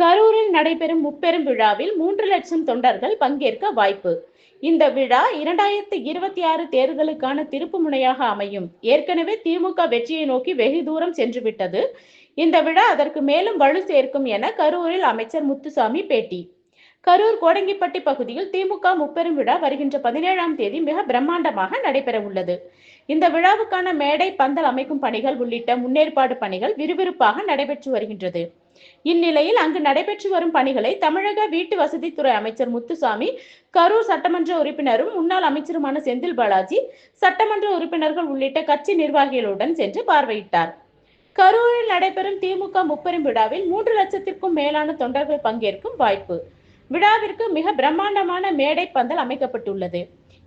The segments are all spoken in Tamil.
கரூரில் நடைபெறும் முப்பெரும் விழாவில் மூன்று லட்சம் தொண்டர்கள் பங்கேற்க வாய்ப்பு. இந்த விழா இரண்டாயிரத்தி இருபத்தி ஆறு தேர்தலுக்கான திருப்பு முனையாக அமையும். ஏற்கனவே திமுக வெற்றியை நோக்கி வெகு தூரம் சென்றுவிட்டது. இந்த விழா அதற்கு மேலும் வலு சேர்க்கும் என கரூரில் அமைச்சர் முத்துசாமி பேட்டி. கரூர் கோடங்கிப்பட்டி பகுதியில் திமுக முப்பெரும் விழா வருகின்ற பதினேழாம் தேதி மிக பிரம்மாண்டமாக நடைபெற உள்ளது. இந்த விழாவுக்கான மேடை பந்தல் அமைக்கும் பணிகள் உள்ளிட்ட முன்னேற்பாடு பணிகள் விறுவிறுப்பாக நடைபெற்று வருகின்றது. இந்நிலையில் அங்கு நடைபெற்று வரும் பணிகளை தமிழக வீட்டு வசதித்துறை அமைச்சர் முத்துசாமி கரூர் சட்டமன்ற உறுப்பினரும் முன்னாள் அமைச்சருமான செந்தில் பாலாஜி சட்டமன்ற உறுப்பினர்கள் உள்ளிட்ட கட்சி நிர்வாகிகளுடன் சென்று பார்வையிட்டார். கரூரில் நடைபெறும் திமுக முப்பெரும் விழாவில் மூன்று லட்சத்திற்கும் மேலான தொண்டர்கள் பங்கேற்கும் வாய்ப்பு. விழாவிற்கு மிக பிரம்மாண்டமான மேடை பந்தல் அமைக்கப்பட்டுள்ளது.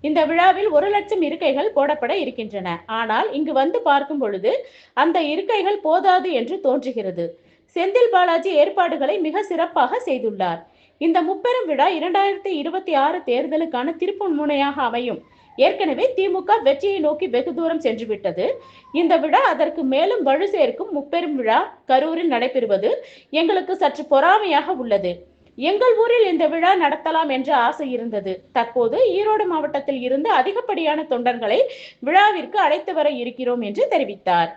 இந்த விழாவில் ஒரு லட்சம் இருக்கைகள் போடப்பட இருக்கின்றன. ஆனால் இங்கு வந்து பார்க்கும் பொழுது அந்த இருக்கைகள் போதாது என்று தோன்றுகிறது. செந்தில் பாலாஜி ஏற்பாடுகளை மிக சிறப்பாக செய்துள்ளார். இந்த முப்பெரும் விழா இரண்டாயிரத்தி இருபத்தி ஆறு தேர்தலுக்கான திருப்பு முனையாக அமையும். ஏற்கனவே திமுக வெற்றியை நோக்கி வெகு தூரம் சென்றுவிட்டது. இந்த விழா அதற்கு மேலும் வலு சேர்க்கும் முப்பெரும் விழா கரூரில் நடைபெறுவது எங்களுக்கு சற்று பொறாமையாக உள்ளது. எங்கள் ஊரில் இந்த விழா நடத்தலாம் என்ற ஆசை இருந்தது. தற்போது ஈரோடு மாவட்டத்தில் இருந்து அதிகப்படியான தொண்டர்களை விழாவிற்கு அழைத்து வர இருக்கிறோம் என்று தெரிவித்தார்.